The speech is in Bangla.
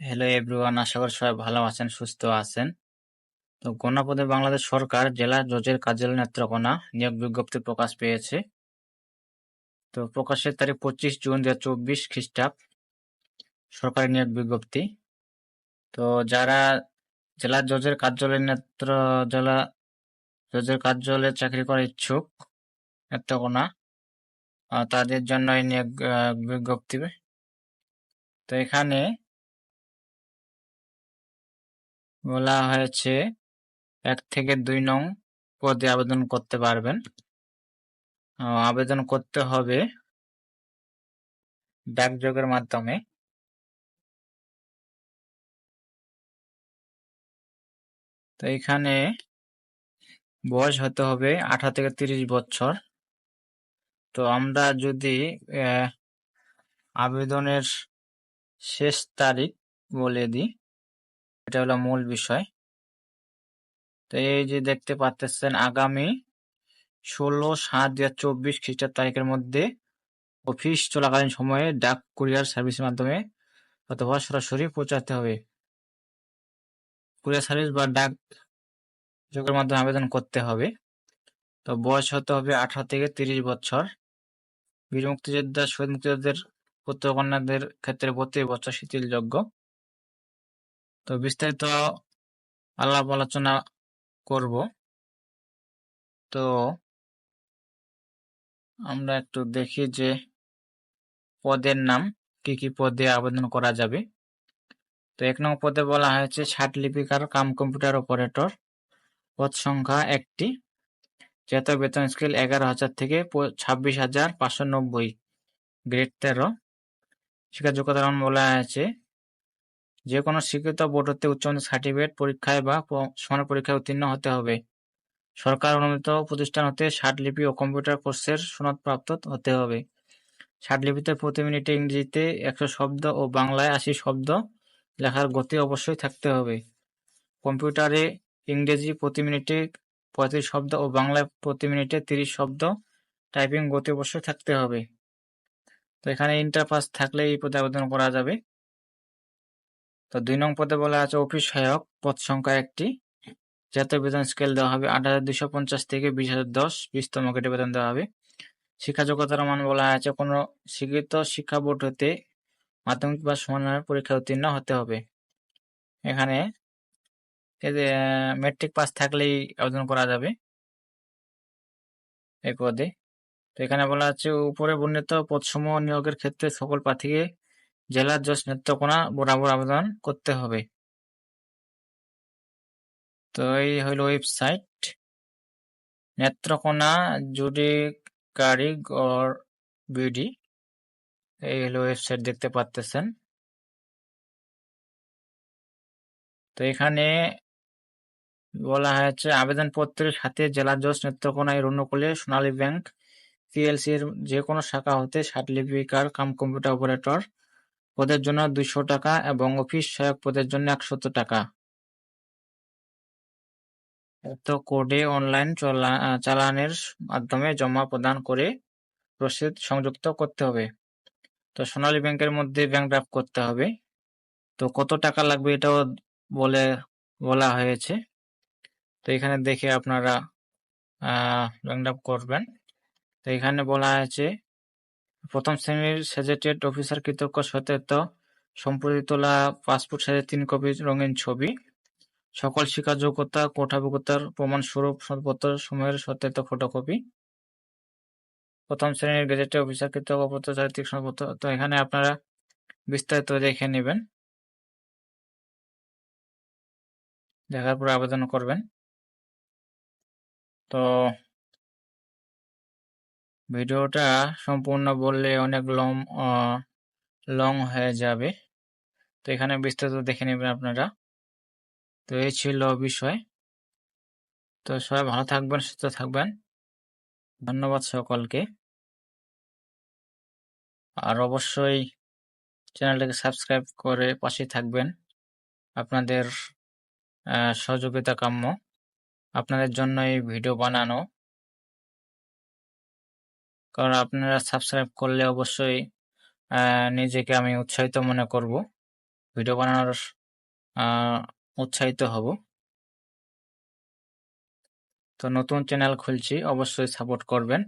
হ্যালো এভরিওয়ান আশা করি সবাই ভালো আছেন, সুস্থ আছেন। তো গণপদে বাংলাদেশ সরকার জেলা জজের কার্যালয় নেত্রকোনা নিয়োগ বিজ্ঞপ্তি প্রকাশ পেয়েছে। তো প্রকাশের তারিখ পঁচিশ জুন দু চব্বিশ খ্রিস্টাব্দ। সরকারি নিয়োগ বিজ্ঞপ্তি। তো যারা জেলা জজের কার্যালয় নেত্র, জেলা জজের কার্যালয়ে চাকরি করার ইচ্ছুক নেত্রকোনা তাদের জন্য এই নিয়োগ বিজ্ঞপ্তি। তো এখানে বলা হয়েছে, এক থেকে দুই নং পদে আবেদন করতে পারবেন। আবেদন করতে হবে ডাকযোগের মাধ্যমে। তো এখানে বয়স হতে হবে আঠারো থেকে তিরিশ বছর। তো আমরা যদি আবেদনের শেষ তারিখ বলে দিই এটা হলো মূল বিষয়। তো এই যে দেখতে পাচ্ছেন আগামী ষোলো সাত দুই হাজার চব্বিশ খ্রিস্টাব্দ তারিখের মধ্যে অফিস চলাকালীন সময়ে ডাক কুরিয়ার সার্ভিসের মাধ্যমে অথবা সরাসরি পৌঁছাতে হবে। কুরিয়ার সার্ভিস বা ডাক যোগের মাধ্যমে আবেদন করতে হবে। তো বয়স হতে হবে আঠারো থেকে তিরিশ বছর। বীর মুক্তিযোদ্ধা, শহীদ মুক্তিযোদ্ধাদের পুত্রকন্যাদের ক্ষেত্রে প্রতি বছর শিথিলযোগ্য। তো বিস্তারিত আলাপ আলোচনা করব। তো আমরা একটু দেখি যে পদের নাম, কি কি পদে আবেদন করা যাবে। তো এক নম্বর পদে বলা হয়েছে ষাট লিপিকার কাম কম্পিউটার অপারেটর। পদ সংখ্যা একটি। জাতীয় বেতন স্কেল এগারো হাজার থেকে ছাব্বিশ হাজার পাঁচশো নব্বই। গ্রেড তেরো। শিক্ষা যোগ্যতা বলা হয়েছে যে কোনো স্বীকৃত বোর্ড হতে উচ্চ মাধ্যমিক সার্টিফিকেট পরীক্ষায় বা সমান পরীক্ষায় উত্তীর্ণ হতে হবে। সরকার অনুমোদিত প্রতিষ্ঠান হতে ষাট লিপি ও কম্পিউটার কোর্সের সনদপ্রাপ্ত হতে হবে। ষাট লিপিতে প্রতি মিনিটে ইংরেজিতে একশো শব্দ ও বাংলায় আশি শব্দ লেখার গতি অবশ্যই থাকতে হবে। কম্পিউটারে ইংরেজি প্রতি মিনিটে পঁয়ত্রিশ শব্দ ও বাংলায় প্রতি মিনিটে তিরিশ শব্দ টাইপিং গতি অবশ্যই থাকতে হবে। তো এখানে ইন্টার পাস থাকলে এই পদে আবেদন করা যাবে। তো দুই নং পদে বলা আছে অফিস সহায়ক, পদ সংখ্যা একটি। জাতীয় বেতন স্কেল দেওয়া হবে আট হাজার দুশো পঞ্চাশ থেকে বিশ হাজার দশ, বিশতম গ্রেডে বেতন দেওয়া হবে। শিক্ষা যোগ্যতার মান বলা আছে, কোনো স্বীকৃত শিক্ষা বোর্ড হতে মাধ্যমিক বা সমানের পরীক্ষায় উত্তীর্ণ হতে হবে। এখানে মেট্রিক পাস থাকলেই আবেদন করা যাবে। এই পদে। তো এখানে বলা আছে, উপরে বর্ণিত পদসমূহ নিয়োগের ক্ষেত্রে সকল প্রার্থীকে জেলার জজ নেত্রকোনা বরাবর আবেদন করতে হবে। তো এই হইল ওয়েবসাইট। নেত্রকোনা জুডিকারি গড় বিডি। এই হলো ওয়েবসাইট দেখতে পাচ্তেছেন তো এখানে বলা হয়েছে, আবেদনপত্রের সাথে জেলা জজ নেত্রকোনা এর অনুকূলে সোনালী ব্যাংক পিএলসি এর যে কোনো শাখা হতে লিপিকার কাম কম্পিউটার অপারেটর পদের জন্য দুইশো টাকা এবং অফিস সহায়ক পদের জন্য একশত টাকা। তো কোডে অনলাইন চালানের মাধ্যমে জমা প্রদান করে রসিদ সংযুক্ত করতে হবে। তো সোনালী ব্যাংকের মধ্যে ব্যাংক ড্রাফট করতে হবে। তো কত টাকা লাগবে এটাও বলে, বলা হয়েছে। তো এখানে দেখে আপনারা ব্যাংক ড্রাফট করবেন। তো এখানে বলা হয়েছে প্রথম শ্রেণির সেজেটেড অফিসার কৃতজ্ঞ সত্যায়িত সম্প্রতি তোলা পাসপোর্ট সাইজের তিন কপি রঙিন ছবি। সকল শিক্ষা যোগ্যতা কোঠাভিজ্ঞতার প্রমাণস্বরূপ সনদপত্র সময়ের সত্যায়িত ফটোকপি প্রথম শ্রেণির গেজেটে অফিসার কৃতজ্ঞ চারিত্রিক সনদপত্র তো এখানে আপনারা বিস্তারিত দেখে নেবেন। দেখার পর আবেদন করবেন। তো ভিডিওটা সম্পূর্ণ বললে অনেক লং লং হয়ে যাবে। তো এখানে বিস্তারিত দেখে নেবেন আপনারা। তো এই ছিল বিষয়। তো সবাই ভালো থাকবেন, সুস্থ থাকবেন। ধন্যবাদ সকলকে। আর অবশ্যই চ্যানেলটাকে সাবস্ক্রাইব করে পাশে থাকবেন। আপনাদের সহযোগিতা কাম্য আপনাদের জন্য এই ভিডিও বানানো। কারণ আপনারা সাবস্ক্রাইব করলে অবশ্যই নিজেকে আমি উৎসাহিত মনে করব। ভিডিও বানানোর উৎসাহিত হব। তো নতুন চ্যানেল খুলছি, অবশ্যই সাপোর্ট করবেন।